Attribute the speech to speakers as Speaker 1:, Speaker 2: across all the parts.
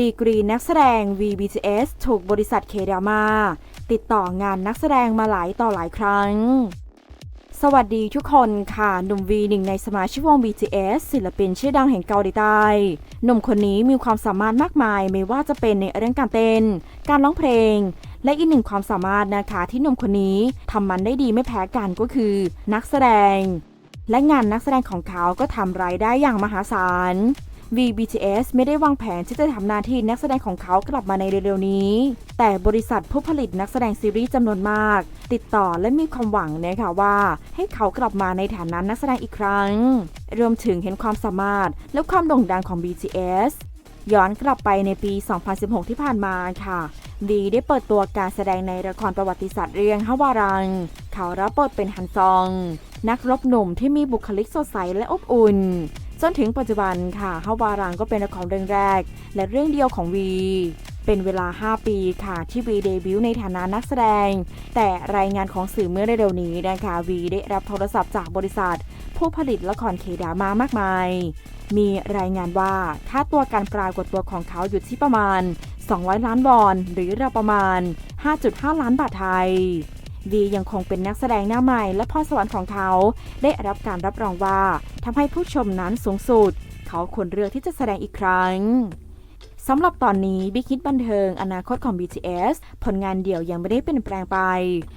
Speaker 1: ดีกรีนักแสดง VBTS ถูกบริษัทเคดามาติดต่องานนักแสดงมาหลายต่อหลายครั้ง สวัสดีทุกคนค่ะ หนุ่มวีหนึ่งในสมาชิกวง BTS ศิลปินชื่อดังแห่งเกาหลีใต้ หนุ่มคนนี้มีความสามารถมากมายไม่ว่าจะเป็นในเรื่องการเต้น การร้องเพลง และอีกหนึ่งความสามารถนะคะที่หนุ่มคนนี้ทำมันได้ดีไม่แพ้กันก็คือ นักแสดง และงานนักแสดงของเขาก็ทำรายได้อย่างมหาศาล VBTS ไม่ได้วางแผนที่จะทำหน้าที่นักแสดงของเขากลับมาในเร็วๆนี้ แต่บริษัทผู้ผลิตนักแสดงซีรีส์จำนวนมาก ติดต่อและมีความหวังนะคะว่า ให้เขากลับมาในฐานะนักแสดงอีกครั้ง รวมถึงเห็นความสามารถและความโด่งดังของ BTS ย้อนกลับไปในปี 2016 ที่ผ่านมาค่ะ ดีได้เปิดตัวการแสดงในละครประวัติศาสตร์เรื่องฮาวารัง เขารับบทเป็นฮันซอง นักรบหนุ่มที่มีบุคลิกสดใสและอบอุ่น จนถึงปัจจุบันค่ะฮาวารังก็เป็นละครเรื่องแรก และเรื่องเดียวของวี เป็นเวลา 5 ปีค่ะที่วีเดบิวต์ในฐานะนักแสดง แต่รายงานของสื่อเมื่อเร็วๆนี้นะคะวีได้รับโทรศัพท์จากบริษัท ผู้ผลิตละครเคดามามากมาย มีรายงานว่าค่าตัวการปรากฏตัวของเขาอยู่ที่ประมาณ 200 ล้านวอนหรือราวประมาณ 5.5 ล้านบาทไทย วียังคงเป็นนักแสดงหน้าใหม่และพรสวรรค์ของเขา ได้รับการรับรองว่าทำให้ผู้ชมนั้นสูงสุด เขาควรเลือกที่จะแสดงอีกครั้งสำหรับตอนนี้บิ๊กฮิตบันเทิงอนาคตของ BTS ผลงานเดี่ยวยังไม่ได้เปลี่ยนแปลงไป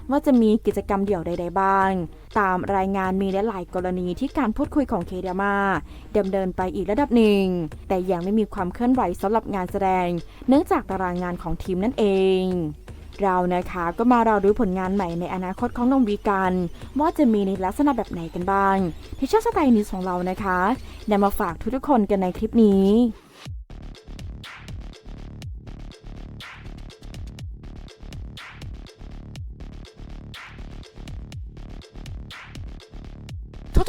Speaker 1: ว่าจะมีกิจกรรมเดี่ยวใด ๆ บ้าง ตามรายงานมีหลายกรณีที่การพูดคุยของเคดามาดำเนินไปอีกระดับหนึ่ง แต่ยังไม่มีความเคลื่อนไหวสำหรับงานแสดง เนื่องจากตารางงานของทีมนั่นเอง เรานะคะก็มาเราดูผลงานใหม่ในอนาคตของน้องวีกันว่าจะมีในลักษณะแบบไหนกันบ้างที่ชอบสไตล์นิวส์ของเรานะคะนำมาฝากทุกๆคนกันในคลิปนี้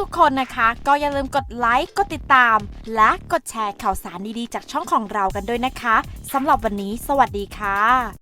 Speaker 1: ทุกๆคนนะคะ ก็อย่าลืมกดไลค์ กดติดตาม และกดแชร์ข่าวสารดีๆ จากช่องของเรากันด้วยนะคะสำหรับวันนี้ สวัสดีค่ะ